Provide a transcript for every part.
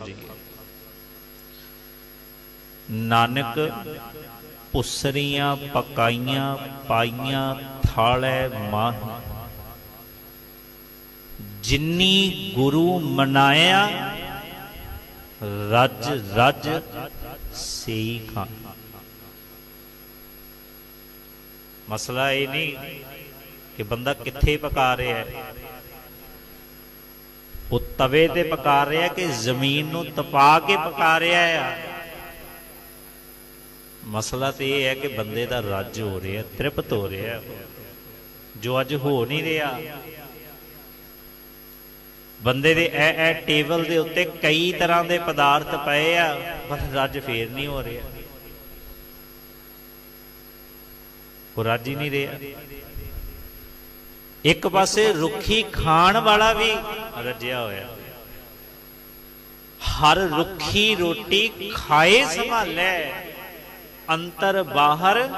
ਜੀ ਨਾਨਕ ਪੁਸਰੀਆਂ ਪਕਾਈਆਂ, ਪਾਈਆਂ ਥਾਲੇ ਮਾਹ। ਜਿੰਨੀ ਗੁਰੂ ਮਨਾਇਆ, ਰਜ ਰੱਜ ਸਈ ਖਾਂ। ਮਸਲਾ ਇਹ ਨਹੀਂ ਕਿ ਬੰਦਾ ਕਿੱਥੇ ਪਕਾ ਰਿਹਾ ਹੈ। ਉਹ ਤਵੇ ਤੇ ਪਕਾ ਰਿਹਾ ਕਿ ਜ਼ਮੀਨ ਨੂੰ ਤਪਾ ਕੇ ਪਕਾ ਰਿਹਾ ਆ। ਮਸਲਾ ਤੇ ਇਹ ਹੈ ਕਿ ਬੰਦੇ ਦਾ ਰੱਜ ਹੋ ਰਿਹਾ, ਤ੍ਰਿਪਤ ਹੋ ਰਿਹਾ, ਜੋ ਅੱਜ ਹੋ ਨਹੀਂ ਰਿਹਾ। ਬੰਦੇ ਦੇ ਐ ਐ ਟੇਬਲ ਦੇ ਉੱਤੇ ਕਈ ਤਰ੍ਹਾਂ ਦੇ ਪਦਾਰਥ ਪਏ ਆ, ਪਰ ਰੱਜ ਫੇਰ ਨਹੀਂ ਹੋ ਰਿਹਾ। ਉਹ ਰੱਜ ਹੀ ਨਹੀਂ ਰਿਹਾ। ਇੱਕ ਪਾਸੇ ਰੁੱਖੀ ਖਾਣ ਵਾਲਾ ਵੀ ਰੱਜਿਆ ਹੋਇਆ। ਹਰ ਰੁੱਖੀ ਰੋਟੀ ਖਾਏ ਸੰਭਾਲੇ, ਅੰਤਰ ਬਾਹਰ,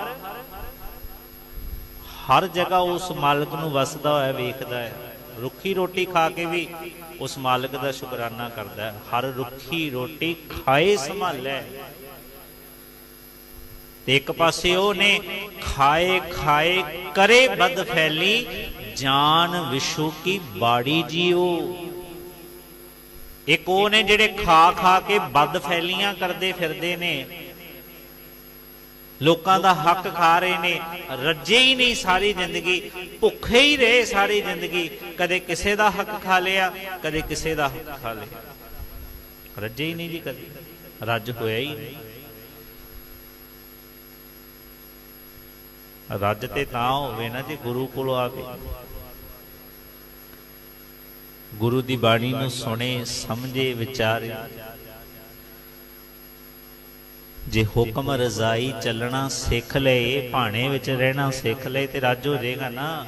ਹਰ ਜਗ੍ਹਾ ਉਸ ਮਾਲਕ ਨੂੰ ਵਸਦਾ ਹੋਇਆ ਵੇਖਦਾ ਹੈ। ਰੁੱਖੀ ਰੋਟੀ ਖਾ ਕੇ ਵੀ ਉਸ ਮਾਲਕ ਦਾ ਸ਼ੁਕਰਾਨਾ ਕਰਦਾ ਹੈ। ਹਰ ਰੁੱਖੀ ਰੋਟੀ ਖਾਏ ਸੰਭਾਲੈ। ਤੇ ਇੱਕ ਪਾਸੇ ਉਹ ਨੇ ਖਾਏ ਖਾਏ ਕਰੇ ਬਦ ਫੈਲੀ ਜਾਨ ਵਿਸ਼ੂ ਕੀ ਬਾੜੀ ਜੀਓ। ਇੱਕ ਉਹ ਨੇ ਜਿਹੜੇ ਖਾ ਖਾ ਕੇ ਬਦ ਫੈਲੀਆਂ ਕਰਦੇ ਫਿਰਦੇ ਨੇ। ਲੋਕਾਂ ਦਾ ਹੱਕ ਖਾ ਰਹੇ ਨੇ, ਰੱਜੇ ਹੀ ਨਹੀਂ ਸਾਰੀ ਜ਼ਿੰਦਗੀ, ਭੁੱਖੇ ਹੀ ਰਹੇ ਸਾਰੀ ਜ਼ਿੰਦਗੀ, ਕਦੇ ਕਿਸੇ ਦਾ ਹੱਕ ਖਾ ਲਿਆ, ਕਦੇ ਕਿਸੇ ਦਾ ਹੱਕ ਖਾ ਲਿਆ। ਰੱਜੇ ਹੀ ਨਹੀਂ ਜੀ ਕਦੇ, ਰੱਜ ਹੋਇਆ ਹੀ ਨਹੀਂ। ਰੱਜ ਤੇ ਤਾਂ ਹੋਵੇ ਨਾ ਜੇ ਗੁਰੂ ਕੋਲ ਆਵੇ। ਗੁਰੂ ਦੀ ਬਾਣੀ ਨੂੰ ਸੁਣੇ, ਸਮਝੇ, ਵਿਚਾਰੇ। ਜੇ ਹੁਕਮ ਰਜ਼ਾਈ ਚੱਲਣਾ ਸਿੱਖ ਲਏ ਭਾਣੇ ਵਿੱਚ ਰਹਿਣਾ ਸਿੱਖ ਲਏ ਤੇ ਰੱਜ ਹੋ ਜਾਏਗਾ ਨਾ।